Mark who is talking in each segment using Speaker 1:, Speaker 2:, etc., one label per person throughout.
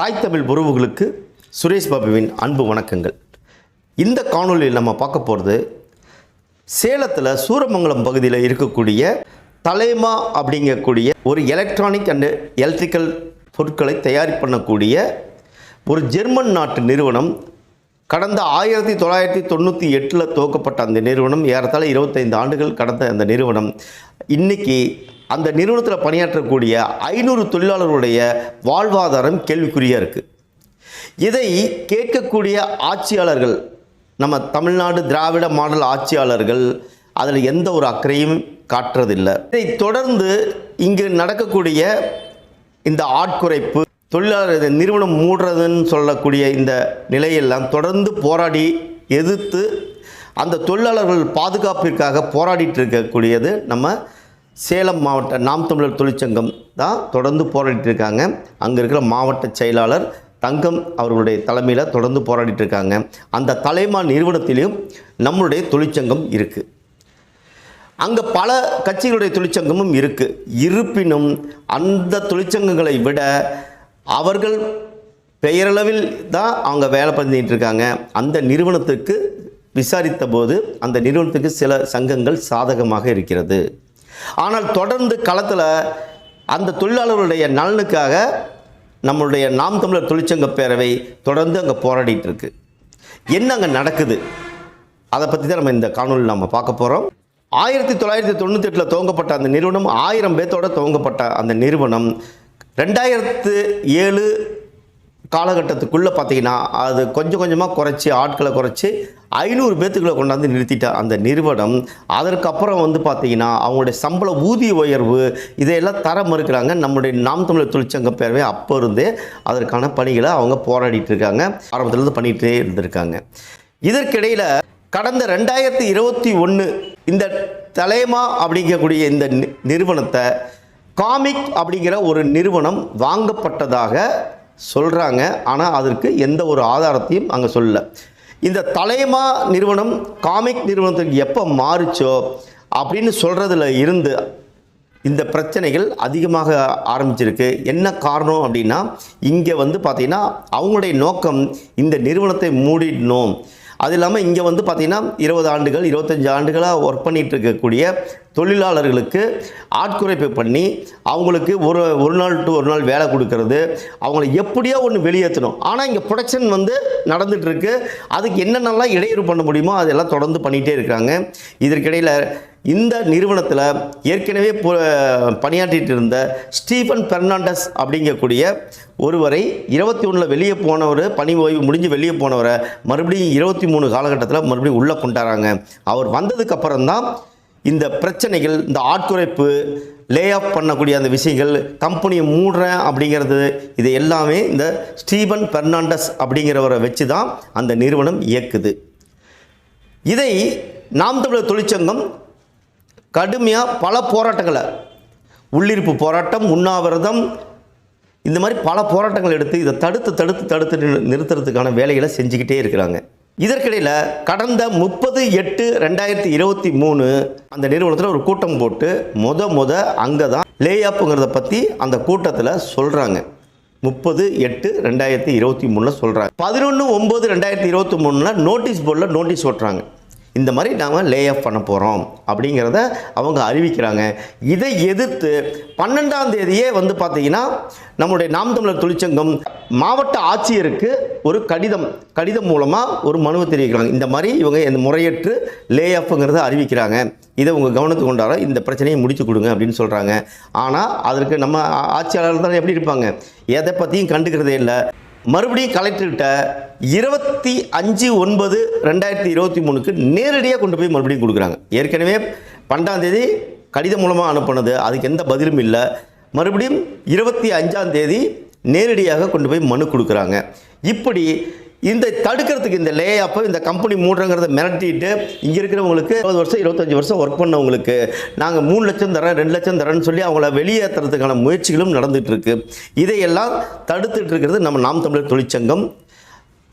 Speaker 1: தாய் தமிழ் உறவுகளுக்கு சுரேஷ் பாபுவின் அன்பு வணக்கங்கள். இந்த காணொளியில் நம்ம பார்க்க போகிறது சேலத்தில் சூரமங்கலம் பகுதியில் இருக்கக்கூடிய தலைமா அப்படிங்கக்கூடிய ஒரு எலக்ட்ரானிக் அண்டு எலக்ட்ரிக்கல் பொருட்களை தயார் பண்ணக்கூடிய ஒரு ஜெர்மன் நாட்டு நிறுவனம் கடந்த ஆயிரத்தி தொள்ளாயிரத்தி தொண்ணூற்றி எட்டில் துவக்கப்பட்ட அந்த நிறுவனம் ஏறத்தாழ இருபத்தைந்து ஆண்டுகள் கடந்த அந்த நிறுவனம். இன்னைக்கு அந்த நிறுவனத்தில் பணியாற்றக்கூடிய ஐநூறு தொழிலாளர்களுடைய வாழ்வாதாரம் கேள்விக்குறியாக இருக்குது இதை கேட்கக்கூடிய ஆட்சியாளர்கள் நம்ம தமிழ்நாடு திராவிட மாடல் ஆட்சியாளர்கள் அதில் எந்த ஒரு அக்கறையும் காட்டுறதில்லை. இதை தொடர்ந்து இங்கு நடக்கக்கூடிய இந்த ஆட்குறைப்பு தொழிலாளர் நிறுவனம் மூடுறதுன்னு சொல்லக்கூடிய இந்த நிலையெல்லாம் தொடர்ந்து போராடி எதிர்த்து அந்த தொழிலாளர்கள் பாதுகாப்பிற்காக போராடிட்டு இருக்கக்கூடியது நம்ம சேலம் மாவட்ட நாம் தமிழர் தொழிற்சங்கம் தான் தொடர்ந்து போராடிட்டு இருக்காங்க. அங்கே இருக்கிற மாவட்ட செயலாளர் தங்கம் அவர்களுடைய தலைமையில் தொடர்ந்து போராடிட்டு இருக்காங்க. அந்த தலைமா நிறுவனத்திலையும் நம்மளுடைய தொழிற்சங்கம் இருக்குது அங்கே பல கட்சிகளுடைய தொழிற்சங்கமும் இருக்குது இருப்பினும் அந்த தொழிற்சங்கங்களை விட அவர்கள் பெயரளவில் தான் அவங்க வேலை பண்ணிட்டு இருக்காங்க அந்த நிறுவனத்துக்கு விசாரித்த போது அந்த நிறுவனத்துக்கு சில சங்கங்கள் சாதகமாக இருக்கிறது. ஆனால் தொடர்ந்து களத்தில் அந்த தொழிலாளர்களுடைய நலனுக்காக நம்மளுடைய நாம் தமிழர் தொழிற்சங்க பேரவை தொடர்ந்து அங்கே போராடிட்டு இருக்கு என்ன அங்கே நடக்குது? அதை பற்றி தான் நம்ம இந்த காணொலியில் நம்ம பார்க்க போகிறோம் ஆயிரத்தி தொள்ளாயிரத்தி தொண்ணூற்றி எட்டில் துவங்கப்பட்ட அந்த நிறுவனம் ஆயிரம் பேர்த்தோட துவங்கப்பட்ட அந்த நிறுவனம் ரெண்டாயிரத்து ஏழு காலகட்டத்துக்குள்ளே பார்த்தீங்கன்னா அது கொஞ்சம் கொஞ்சமாக குறைச்சி ஆட்களை குறைச்சி ஐநூறு பேத்துக்களை கொண்டாந்து நிறுத்திட்ட அந்த நிறுவனம். அதற்கப்புறம் வந்து பார்த்தீங்கன்னா அவங்களுடைய சம்பள ஊதிய உயர்வு இதையெல்லாம் தர மறுக்கிறாங்க. நம்முடைய நாம் தமிழர் தொழிற்சங்க பேரவை அப்போ இருந்தே அதற்கான பணிகளை அவங்க போராடிட்டு இருக்காங்க. ஆரம்பத்திலேருந்து பண்ணிகிட்டே இருந்திருக்காங்க. இதற்கிடையில் கடந்த ரெண்டாயிரத்தி இருபத்தி ஒன்று இந்த தலைமா அப்படிங்கக்கூடிய இந்த நி- நிறுவனத்தை காமிக் அப்படிங்கிற ஒரு நிறுவனம் வாங்கப்பட்டதாக சொல்கிறாங்க ஆனால் அதற்கு எந்த ஒரு ஆதாரத்தையும் அங்கே சொல்லலை. இந்த தலைமா நிறுவனம் காமிக் நிறுவனத்துக்கு எப்போ மாறுச்சோ அப்படின்னு சொல்கிறதுல இருந்து இந்த பிரச்சனைகள் அதிகமாக ஆரம்பிச்சிருக்கு. என்ன காரணம் அப்படின்னா இங்கே வந்து பார்த்திங்கன்னா அவங்களுடைய நோக்கம் இந்த நிறுவனத்தை மூடிடணும். அது இல்லாமல் இங்கே வந்து பார்த்திங்கன்னா இருபது ஆண்டுகள் இருபத்தஞ்சி ஆண்டுகளாக ஒர்க் பண்ணிகிட்டு இருக்கக்கூடிய தொழிலாளர்களுக்கு ஆட்குறைப்பு பண்ணி அவங்களுக்கு ஒரு ஒரு நாள் டு ஒரு நாள் வேலை கொடுக்கறது அவங்கள எப்படியோ ஒன்று வெளியேற்றணும். ஆனால் இங்கே ப்ரொடக்ஷன் வந்து நடந்துகிட்ருக்கு அதுக்கு என்னென்னலாம் இடையூறு பண்ண முடியுமோ அதெல்லாம் தொடர்ந்து பண்ணிகிட்டே இருக்காங்க. இதற்கிடையில் இந்த நிறுவனத்தில் ஏற்கனவே பணியாற்றிட்டு இருந்த ஸ்டீஃபன் பெர்னாண்டஸ் அப்படிங்கக்கூடிய ஒருவரை இருபத்தி ஒன்றில் வெளியே போனவர் பணி ஓய்வு முடிஞ்சு வெளியே போனவரை மறுபடியும் இருபத்தி மூணு காலகட்டத்தில் மறுபடியும் உள்ளே கொண்டாடுறாங்க. அவர் வந்ததுக்கு தான் இந்த பிரச்சனைகள் இந்த ஆட்குறைப்பு லே ஆஃப் பண்ணக்கூடிய அந்த விஷயங்கள் கம்பெனியை மூடுறேன் அப்படிங்கிறது இது எல்லாமே இந்த ஸ்டீபன் பெர்னாண்டஸ் அப்படிங்கிறவரை வச்சு தான் அந்த நிறுவனம் இயக்குது. இதை நாம் தமிழர் தொழிற்சங்கம் கடுமையாக பல போராட்டங்களை. உள்ளிருப்பு போராட்டம் உண்ணாவிரதம் இந்த மாதிரி பல போராட்டங்கள் எடுத்து இதை தடுத்து தடுத்து தடுத்து நிறு- நிறுத்துறதுக்கான வேலைகளை செஞ்சுக்கிட்டே இருக்கிறாங்க. இதற்கிடையில் கடந்த முப்பது எட்டு ரெண்டாயிரத்தி இருபத்தி மூணு அந்த நிறுவனத்தில் ஒரு கூட்டம் போட்டு முத முத அங்கே தான் லேஅப்புங்கிறத பற்றி அந்த கூட்டத்தில் சொல்கிறாங்க முப்பது எட்டு ரெண்டாயிரத்தி இருபத்தி மூணில் சொல்கிறாங்க பதினொன்று ஒம்பது ரெண்டாயிரத்தி இருபத்தி மூணில் நோட்டீஸ் போர்டில் நோட்டீஸ் ஓட்டுறாங்க. இந்த மாதிரி நாம் லே ஆஃப் பண்ண போகிறோம் அப்படிங்கிறத அவங்க அறிவிக்கிறாங்க. இதை எதிர்த்து பன்னெண்டாம் தேதியே வந்து பார்த்தீங்கன்னா நம்முடைய நாம் தமிழர் தொழிற்சங்கம் மாவட்ட ஆட்சியருக்கு ஒரு கடிதம் கடிதம் மூலமாக ஒரு மனுவை தெரிவிக்கிறாங்க. இந்த மாதிரி இவங்க இந்த முறையற்று லே ஆஃப்ங்கிறத அறிவிக்கிறாங்க. இதை உங்கள் கவனத்துக்கு கொண்டாட இந்த பிரச்சனையை முடிச்சு கொடுங்க அப்படின்னு சொல்கிறாங்க ஆனால் அதற்கு நம்ம ஆட்சியாளர் ஆட்சியாளர்கள் தான் எப்படி இருப்பாங்க? எதை பற்றியும் கண்டுக்கிறதே இல்லை. மறுபடியும் கலெக்டர்கிட்ட இருபத்தி அஞ்சு ஒன்பது ரெண்டாயிரத்தி இருபத்தி மூணுக்கு நேரடியாக கொண்டு போய் மறுபடியும் கொடுக்குறாங்க. ஏற்கனவே பன்னெண்டாம் தேதி கடிதம் மூலமாக அனுப்புனது அதுக்கு எந்த பதிலும் இல்லை. மறுபடியும் இருபத்தி அஞ்சாம் தேதி நேரடியாக கொண்டு போய் மனு கொடுக்குறாங்க. இப்படி இந்த தடுக்கிறதுக்கு இந்த லே அப்போ இந்த கம்பெனி மூடுறங்கிறத மிரட்டிட்டு இங்கே இருக்கிறவங்களுக்கு இருபது வருஷம் இருபத்தஞ்சி வருஷம் ஒர்க் பண்ணவங்களுக்கு நாங்கள் மூணு லட்சம் தரேன் ரெண்டு லட்சம் தரேன்னு சொல்லி அவங்கள வெளியேற்றுறதுக்கான முயற்சிகளும் நடந்துகிட்ருக்கு இதையெல்லாம் தடுத்துட்டு இருக்கிறது நம்ம நாம் தமிழர் தொழிற்சங்கம்.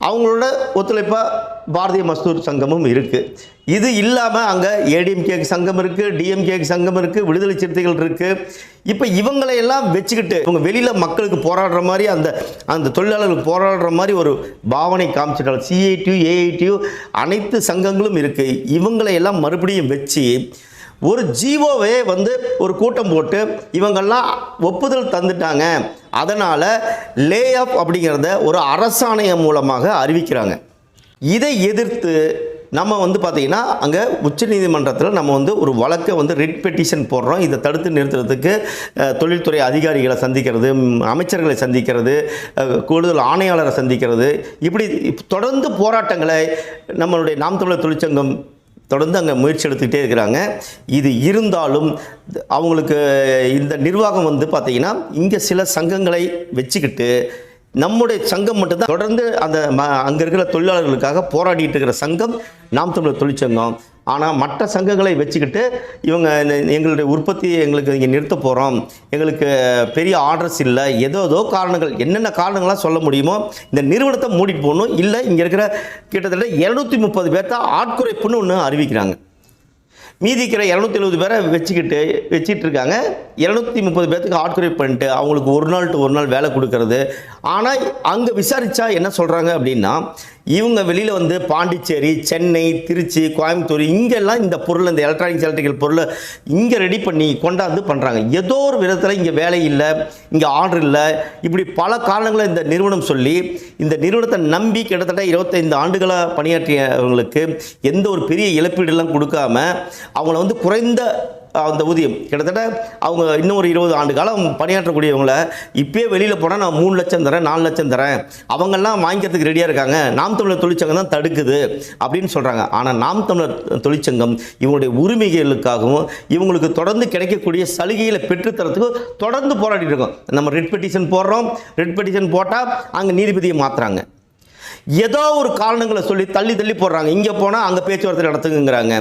Speaker 1: அவங்களோட ஒத்துழைப்பாக பாரதிய மஸ்தூர் சங்கமும் இருக்குது இது இல்லாமல் அங்கே ஏடிஎம்கே சங்கம் இருக்குது டிஎம்கே சங்கம் இருக்குது விடுதலை சிறுத்தைகள் இருக்குது இப்போ இவங்களையெல்லாம் வச்சுக்கிட்டு இவங்க வெளியில் மக்களுக்கு போராடுற மாதிரி அந்த அந்த தொழிலாளர்களுக்கு போராடுற மாதிரி ஒரு பாவனை காமிச்சிட்டாங்க. சிஐடியு ஏஐடியு அனைத்து சங்கங்களும் இருக்குது இவங்களையெல்லாம் மறுபடியும் வச்சு ஒரு ஜீவோவே வந்து ஒரு கூட்டம் போட்டு இவங்கெல்லாம் ஒப்புதல் தந்துட்டாங்க. அதனால் லே ஆஃப் அப்படிங்கிறத ஒரு அரசாணையம் மூலமாக அறிவிக்கிறாங்க. இதை எதிர்த்து நம்ம வந்து பார்த்திங்கன்னா அங்கே உச்சநீதிமன்றத்தில் நம்ம வந்து ஒரு வழக்கை வந்து ரிட் பெட்டிஷன் போடுறோம். இதை தடுத்து நிறுத்துறதுக்கு தொழில்துறை அதிகாரிகளை சந்திக்கிறது அமைச்சர்களை சந்திக்கிறது கூடுதல் ஆணையாளரை சந்திக்கிறது. இப்படி தொடர்ந்து போராட்டங்களை நம்மளுடைய நாம் தமிழர் தொழிற்சங்கம் தொடர்ந்து அங்கே முயற்சி எடுத்துக்கிட்டே இருக்கிறாங்க. இது இருந்தாலும் அவங்களுக்கு இந்த நிர்வாகம் வந்து பார்த்திங்கன்னா இங்கே சில சங்கங்களை வச்சுக்கிட்டு நம்முடைய சங்கம் மட்டும்தான் தொடர்ந்து அந்த ம அங்கே இருக்கிற தொழிலாளர்களுக்காக போராடிட்டு இருக்கிற சங்கம் நாம் தமிழர் தொழிற்சங்கம் ஆனால் மற்ற சங்கங்களை வச்சுக்கிட்டு இவங்க எங்களுடைய உற்பத்தியை எங்களுக்கு இங்கே நிறுத்த போகிறோம் எங்களுக்கு பெரிய ஆர்டர்ஸ் இல்லை. ஏதோ ஏதோ காரணங்கள். என்னென்ன காரணங்களாக சொல்ல முடியுமோ இந்த நிறுவனத்தை மூடிட்டு போகணும். இல்லை இங்கே இருக்கிற கிட்டத்தட்ட இரநூத்தி முப்பது பேர்த்த ஆட்குறைப்புன்னு ஒன்று அறிவிக்கிறாங்க. மீதி இருக்கிற இரநூத்தி எழுபது பேரை வச்சுக்கிட்டு வச்சுட்டு இருக்காங்க. இரநூத்தி முப்பது பேர்த்துக்கு ஆட்குறைப்பு பண்ணிட்டு அவங்களுக்கு ஒரு நாள் டு ஒரு நாள் வேலை கொடுக்கறது. ஆனால் அங்கே விசாரித்தா என்ன சொல்கிறாங்க அப்படின்னா இவங்க வெளியில் வந்து பாண்டிச்சேரி சென்னை திருச்சி கோயம்புத்தூர் இங்கெல்லாம் இந்த பொருள் இந்த எலக்ட்ரானிக்ஸ் எலக்ட்ரிக்கல் பொருளை இங்கே ரெடி பண்ணி கொண்டாந்து பண்ணுறாங்க ஏதோ ஒரு விதத்தில் இங்கே வேலை இல்லை இங்கே ஆர்டர் இல்லை. இப்படி பல காரணங்களை இந்த நிறுவனம் சொல்லி இந்த நிறுவனத்தை நம்பி கிட்டத்தட்ட இருபத்தைந்து ஆண்டுகளாக பணியாற்றியவங்களுக்கு எந்த ஒரு பெரிய இழப்பீடெல்லாம் கொடுக்காம அவங்கள வந்து குறைந்த அந்த ஊதியம். கிட்டத்தட்ட அவங்க இன்னும் ஒரு இருபது ஆண்டு காலம் பணியாற்றக்கூடியவங்கள இப்பயே வெளியில் போனால் நான் மூணு லட்சம் தரேன் நாலு லட்சம் தரேன். அவங்கெல்லாம் வாங்கிக்கிறதுக்கு ரெடியாக இருக்காங்க. நாம் தமிழர் தொழிற்சங்கம் தான் தடுக்குது அப்படின்னு சொல்கிறாங்க ஆனால் நாம் தமிழர் தொழிற்சங்கம் இவங்களுடைய உரிமைகளுக்காகவும் இவங்களுக்கு தொடர்ந்து கிடைக்கக்கூடிய சலுகைகளை பெற்றுத்தரத்துக்கு தொடர்ந்து போராடிட்டு இருக்கோம். நம்ம ரெட் பெட்டிஷன் போடுறோம். ரெட் பெட்டிஷன் போட்டால் அங்கே நீதிபதியை மாற்றுறாங்க ஏதோ ஒரு காரணங்களை சொல்லி தள்ளி தள்ளி போடுறாங்க. இங்கே போனால் அங்கே பேச்சுவார்த்தை நடத்துங்கிறாங்க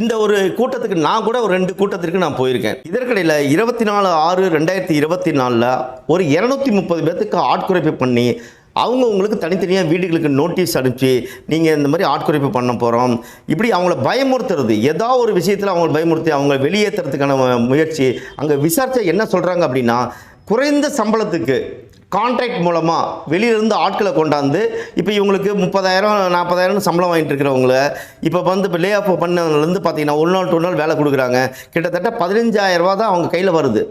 Speaker 1: இந்த ஒரு கூட்டத்துக்கு நான் கூட ஒரு ரெண்டு கூட்டத்திற்கு நான் போயிருக்கேன். இதற்கிடையில் இருபத்தி நாலு ஆறு ரெண்டாயிரத்தி இருபத்தி நாலில் ஒரு இரநூத்தி முப்பது பேர்த்துக்கு ஆட்குறைப்பு பண்ணி அவங்க உங்களுக்கு தனித்தனியாக வீடுகளுக்கு நோட்டீஸ் அனுப்பிச்சு நீங்கள் இந்த மாதிரி ஆட்குறைப்பு பண்ண போகிறோம் இப்படி அவங்கள பயமுறுத்துறது ஏதோ ஒரு விஷயத்தில் அவங்கள பயமுறுத்தி அவங்கள வெளியேற்றுறதுக்கான முயற்சி அங்கே விசாரித்தா என்ன சொல்கிறாங்க அப்படின்னா குறைந்த சம்பளத்துக்கு கான்ட்ராக்ட் மூலமாக வெளியிலேருந்து ஆட்களை கொண்டாந்து இப்போ இவங்களுக்கு முப்பதாயிரம் நாற்பதாயிரம் சம்பளம் வாங்கிட்டு இருக்கிறவங்கள இப்போ வந்து இப்போ லே ஆஃப் பண்ணதுலேருந்து பார்த்தீங்கன்னா ஒரு நாள் டூ நாள் வேலை கொடுக்குறாங்க. கிட்டத்தட்ட 15000 ரூபா தான் அவங்க கையில் வருது.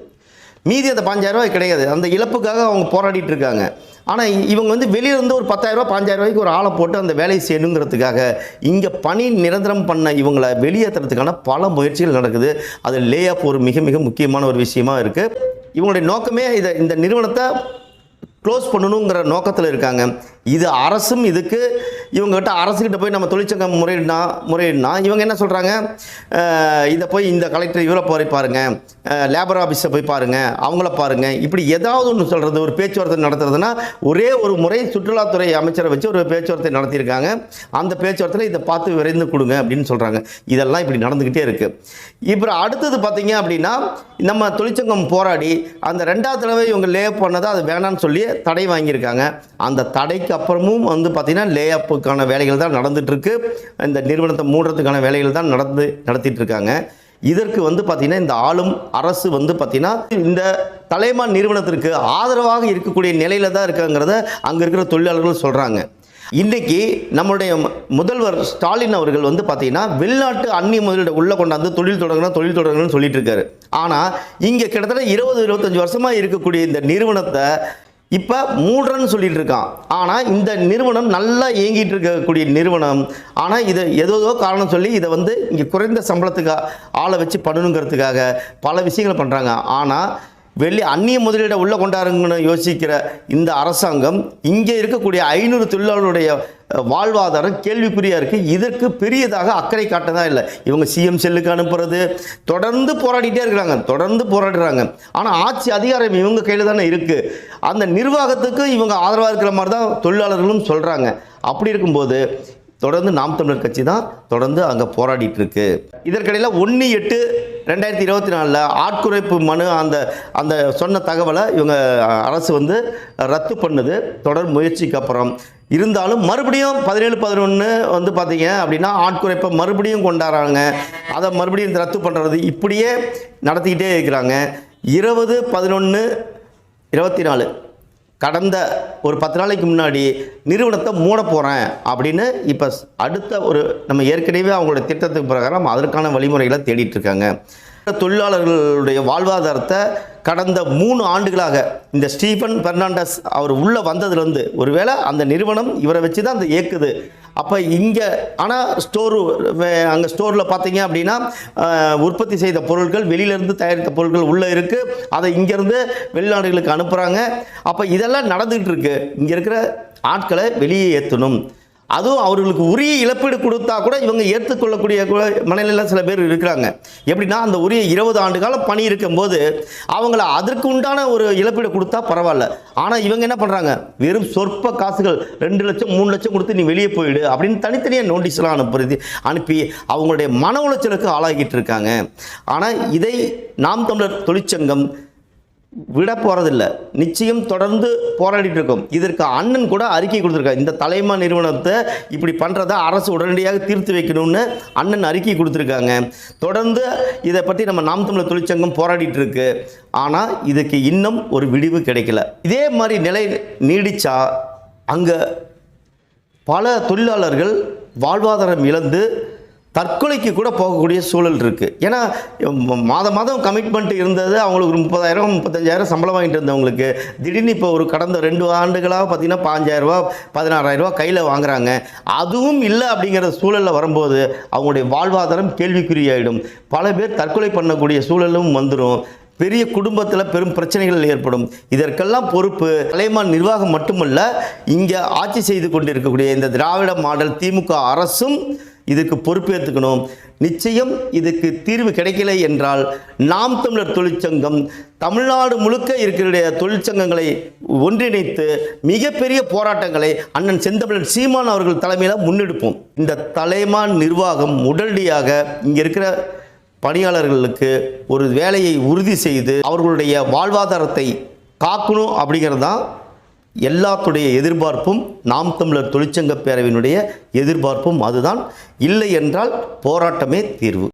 Speaker 1: மீதி அந்த 5000 கிடையாது. அந்த இழப்புக்காக அவங்க போராடிட்டு இருக்காங்க. ஆனால் இவங்க வந்து வெளியிலேருந்து ஒரு 10000 ரூபாய் 5000 ரூபாய்க்கு ஒரு ஆளை போட்டு அந்த வேலையை செய்யணுங்கிறதுக்காக இங்கே பணி நிரந்தரம் பண்ண இவங்களை வெளியேற்றுறதுக்கான பல முயற்சிகள் நடக்குது. அது லே ஆஃப் ஒரு மிக மிக முக்கியமான ஒரு விஷயமா இருக்குது இவங்களுடைய நோக்கமே இதை இந்த நிறுவனத்தை க்ளோஸ் பண்ணணுங்கிற நோக்கத்தில் இருக்காங்க. இது அரசும் இதுக்கு இவங்ககிட்ட அரசுக்கிட்ட போய் நம்ம தொழிற்சங்கம் முறையிடனா முறையிடனா இவங்க என்ன சொல்கிறாங்க இதை போய் இந்த கலெக்டர் இவரை போய் பாருங்கள் லேபர் ஆஃபீஸை போய் பாருங்கள் அவங்கள பாருங்கள் இப்படி ஏதாவது ஒன்று சொல்கிறது ஒரு பேச்சுவார்த்தை நடத்துறதுன்னா ஒரே ஒரு முறை சுற்றுலாத்துறை அமைச்சரை வச்சு ஒரு பேச்சுவார்த்தை நடத்தியிருக்காங்க. அந்த பேச்சுவார்த்தையில் இதை பார்த்து விரைந்து கொடுங்க அப்படின்னு சொல்கிறாங்க இதெல்லாம் இப்படி நடந்துக்கிட்டே இருக்குது இப்போ அடுத்தது பார்த்தீங்க அப்படின்னா நம்ம தொழிற்சங்கம் போராடி அந்த ரெண்டாவது தடவை இவங்க லே பண்ணதை அது வேணான்னு சொல்லி தடை வாங்கியிருக்காங்க. அந்த தடைக்கு அப்புறமும் வந்து பார்த்திங்கன்னா லே அப்புக்கான வேலைகள் தான் நடந்துகிட்ருக்கு இந்த நிறுவனத்தை மூடுறதுக்கான வேலைகள் தான் நடந்து நடத்திட்டு இருக்காங்க இதற்கு வந்து பார்த்திங்கன்னா இந்த ஆளும் அரசு வந்து பார்த்திங்கன்னா இந்த தலைமா நிறுவனத்திற்கு ஆதரவாக இருக்கக்கூடிய நிலையில் தான் இருக்காங்கிறத அங்கே இருக்கிற தொழிலாளர்கள் சொல்கிறாங்க இன்றைக்கி நம்மளுடைய முதல்வர் ஸ்டாலின் அவர்கள் வந்து பார்த்திங்கன்னா வெளிநாட்டு அந்நிய முதலீடு உள்ளே கொண்டாந்து தொழில் தொடங்கணும் தொழில் தொடங்கணும்னு சொல்லிட்டு இருக்காரு ஆனால் இங்கே கிட்டத்தட்ட இருபது இருபத்தஞ்சி வருஷமாக இருக்கக்கூடிய இந்த நிறுவனத்தை இப்போ மூடுறன்னு சொல்லிட்டு இருக்கான். ஆனால் இந்த நிறுவனம் நல்லா இயங்கிட்டு இருக்கக்கூடிய நிறுவனம். ஆனால் இதை ஏதோ காரணம் சொல்லி இதை வந்து இங்கே குறைந்த சம்பளத்துக்காக ஆளை வச்சு பண்ணணுங்கிறதுக்காக பல விஷயங்களை பண்ணுறாங்க ஆனால் வெளி அந்நிய முதலீடை உள்ளே கொண்டாருங்கன்னு யோசிக்கிற இந்த அரசாங்கம் இங்கே இருக்கக்கூடிய ஐநூறு தொழிலாளருடைய வாழ்வாதாரம் கேள்விக்குறியாக இருக்குது இதற்கு பெரியதாக அக்கறை காட்டதான் இல்லை. இவங்க சிஎம் செல்லுக்கு அனுப்புறது தொடர்ந்து போராடிட்டே இருக்கிறாங்க தொடர்ந்து போராடுறாங்க. ஆனால் ஆட்சி அதிகாரம் இவங்க கையில் தானே இருக்குது அந்த நிர்வாகத்துக்கு இவங்க ஆதரவாக இருக்கிற மாதிரி தான் தொழிலாளர்களும் சொல்கிறாங்க அப்படி இருக்கும்போது தொடர்ந்து நாம் தமிழர் கட்சி தான் தொடர்ந்து அங்கே போராடிட்டு இருக்கு. இதற்கிடையில் ஒன்று எட்டு ரெண்டாயிரத்தி இருபத்தி நாலில் ஆட்குறைப்பு மனு அந்த அந்த சொன்ன தகவலை இவங்க அரசு வந்து ரத்து பண்ணுது. தொடர் முயற்சிக்கு அப்புறம். இருந்தாலும் மறுபடியும் பதினேழு பதினொன்று வந்து பார்த்தீங்க அப்படின்னா ஆட்குறைப்பை மறுபடியும் கொண்டாடுறாங்க. அதை மறுபடியும் ரத்து பண்ணுறது இப்படியே நடத்திக்கிட்டே இருக்கிறாங்க. இருபது பதினொன்று இருபத்தி நாலு கடந்த ஒரு பத்து நாளைக்கு முன்னாடி நிறுவனத்தை மூட போகிறேன் அப்படின்னு இப்போ அடுத்த ஒரு நம்ம ஏற்கனவே அவங்களோட திட்டத்துக்கு பிரகாரம் அதற்கான வழிமுறைகளை தேடிட்டு இருக்காங்க. தொழிலாளர்களுடைய வாழ்வாதாரத்தை கடந்த மூணு ஆண்டுகளாக இந்த ஸ்டீஃபன் பெர்னாண்டஸ் அவர் உள்ளே வந்ததுலேருந்து ஒருவேளை அந்த நிறுவனம் இவரை வச்சு தான் அந்த இயக்குது. அப்போ இங்கே ஆனால் ஸ்டோரு அங்கே ஸ்டோரில் பார்த்தீங்க அப்படின்னா உற்பத்தி செய்த பொருட்கள் வெளியிலேருந்து தயாரித்த பொருட்கள் உள்ளே இருக்குது அதை இங்கேருந்து வெளிநாடுகளுக்கு அனுப்புகிறாங்க அப்போ இதெல்லாம் நடந்துகிட்டு இருக்குது இங்கே இருக்கிற ஆட்களை வெளியே ஏற்றணும். அதுவும் அவர்களுக்கு உரிய இழப்பீடு கொடுத்தா கூட இவங்க ஏற்றுக்கொள்ளக்கூடிய கூட மனநிலையில் சில பேர் இருக்கிறாங்க. எப்படின்னா அந்த உரிய இருபது ஆண்டு காலம் பணி இருக்கும்போது அவங்கள அதற்கு உண்டான ஒரு இழப்பீடு கொடுத்தா பரவாயில்ல. ஆனால் இவங்க என்ன பண்ணுறாங்க வெறும் சொற்ப காசுகள் ரெண்டு லட்சம் மூணு லட்சம் கொடுத்து நீ வெளியே போயிடு அப்படின்னு தனித்தனியாக நோட்டீஸ்லாம் அனுப்புறது அனுப்பி அவங்களுடைய மன உளைச்சலுக்கு ஆளாகிட்டு இருக்காங்க. ஆனால் இதை நாம் தமிழர் தொழிற்சங்கம் விட போகிறதில்ல நிச்சயம் தொடர்ந்து போராடிட்டு இருக்கோம் இதற்கு அண்ணன் கூட அறிக்கை கொடுத்துருக்காரு. இந்த தலைமா நிறுவனத்தை இப்படி பண்ணுறத அரசு உடனடியாக தீர்த்து வைக்கணும்னு அண்ணன் அறிக்கை கொடுத்துருக்காங்க. தொடர்ந்து இதை பற்றி நம்ம நாம் தமிழர் தொழிற்சங்கம் போராடிட்டு இருக்கு ஆனால் இதுக்கு இன்னும் ஒரு விடிவு கிடைக்கல. இதே மாதிரி நிலை நீடிச்சா அங்கே பல தொழிலாளர்கள் வாழ்வாதாரம் இழந்து தற்கொலைக்கு கூட போகக்கூடிய சூழல் இருக்குது ஏன்னா மாதம் மாதம் கமிட்மெண்ட் இருந்தது அவங்களுக்கு ஒரு முப்பதாயிரம் முப்பத்தஞ்சாயிரம் சம்பளம் வாங்கிட்டு இருந்தவங்களுக்கு. திடீர்னு இப்போ ஒரு கடந்த ரெண்டு ஆண்டுகளாக பார்த்தீங்கன்னா பாஞ்சாயிரரூபா பதினாறாயிரரூபா கையில் வாங்குறாங்க. அதுவும் இல்லை அப்படிங்கிற சூழலில் வரும்போது அவங்களுடைய வாழ்வாதாரம் கேள்விக்குறியாயிடும். பல பேர் தற்கொலை பண்ணக்கூடிய சூழலும் வந்துடும் பெரிய குடும்பத்தில் பெரும் பிரச்சனைகள் ஏற்படும். இதற்கெல்லாம் பொறுப்பு தலைமான் நிர்வாகம் மட்டுமல்ல இங்கே ஆட்சி செய்து கொண்டிருக்கக்கூடிய இந்த திராவிட மாடல் திமுக அரசும் இதுக்கு பொறுப்பேற்றுக்கணும். நிச்சயம் இதுக்கு தீர்வு கிடைக்கலை என்றால் நாம் தமிழர் தொழிற்சங்கம் தமிழ்நாடு முழுக்க இருக்கிற தொழிற்சங்கங்களை ஒன்றிணைத்து மிகப்பெரிய போராட்டங்களை அண்ணன் செந்தமிழன் சீமான் அவர்கள் தலைமையில் முன்னெடுப்போம். இந்த தலைமான் நிர்வாகம் உடனடியாக இங்கே இருக்கிற பணியாளர்களுக்கு ஒரு வேலையை உறுதி செய்து அவர்களுடைய வாழ்வாதாரத்தை காக்கணும் அப்படிங்கிறது தான் எல்லாத்துடைய எதிர்பார்ப்பும் நாம் தமிழர் தொழிற்சங்க பேரவையினுடைய எதிர்பார்ப்பும் அதுதான். இல்லை என்றால் போராட்டமே தீர்வு.